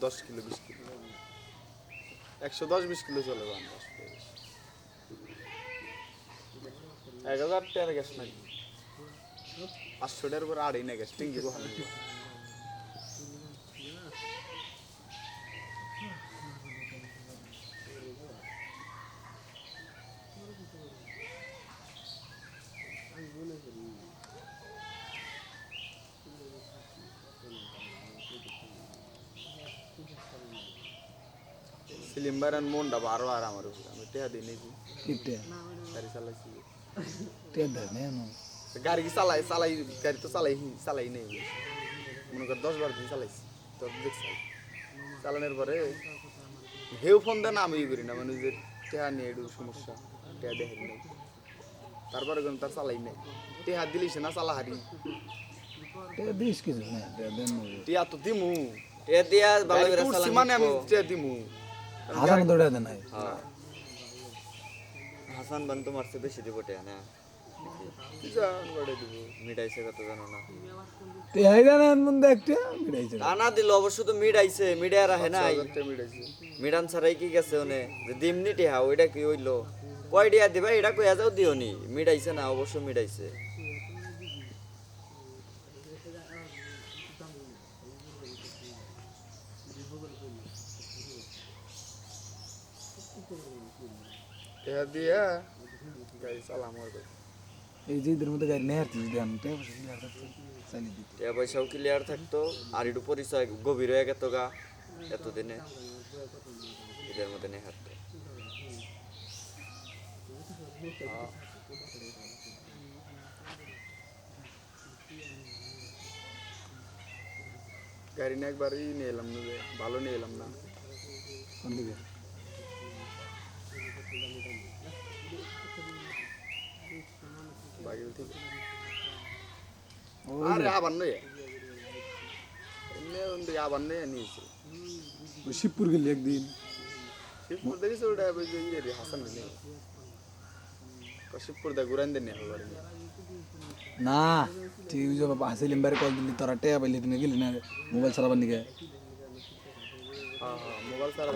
দশ কিলো বিশ কিলো একশো দশ বিশ কিলো চলে যান এক হাজার টাকার গ্যাস নাকি পাঁচশো টাকার উপরে আড়াই না গ্যাস টিঙ্গি বহান সিলিম্বার আর মনটা বারো আর আমার উপরে আমি টেহা দিই নাকি গাড়ি চালাইছি। গাড়ি চালাই চালাই গাড়ি তো চালাই চালাই নেই। মনে কর দশ বারো দিন চালাইছি। তো দেখছি চালানোর পরে হেউ ফোন দেন আমি ই করি না। মানে যে টেহা নিয়ে একটু সমস্যা। টেহা দেখেন নাই। তারপরে কোনো তার চালাই নাই। টেহা দিলিস না চালা হারি। টেট দিস কিছু না টেট টিয়া তো দিমু। এ দিয়া ভালো করে মানে আমি টিয়া দিমু। মতো টেট দেন নাই। হাসান বান তো মারছে বেশি দিব। টিয়া না? দিমনি টিহা ওইটা কি হইল? কয় ডিয়া দিবা এটা কইয়া যাও দিওনি। মিডাইছে না অবশ্য মিডাইছে টেহা দিয়া গাড়ি চালা আমার গাড়ি এই যে মধ্যে গাড়ি দেন দিতে। পয়সাও ক্লিয়ার থাকতো আর একটু পরিচয় গভীর হয়ে গেত গা এতদিনে। এদের মধ্যে নেই হাঁটতো গাড়ি নিয়ে এলাম না ভালো নিয়ে এলাম না। কোন দিকে? আরে আবার নয়। এমনি আবার নয় নিয়েছে। শিবপুর গেলি একদিন। শিবপুর দেখেছে ওটা ইয়ে হাসান নেই শিবপুর দা ঘুরান দেন না ঠিক যে বাবা হাসিলিম বারে কল দিলি তোরা টেয়া পাইলি তুমি গেলি না মোবাইল চালাবার নিকে হ্যাঁ হ্যাঁ মোবাইল সারা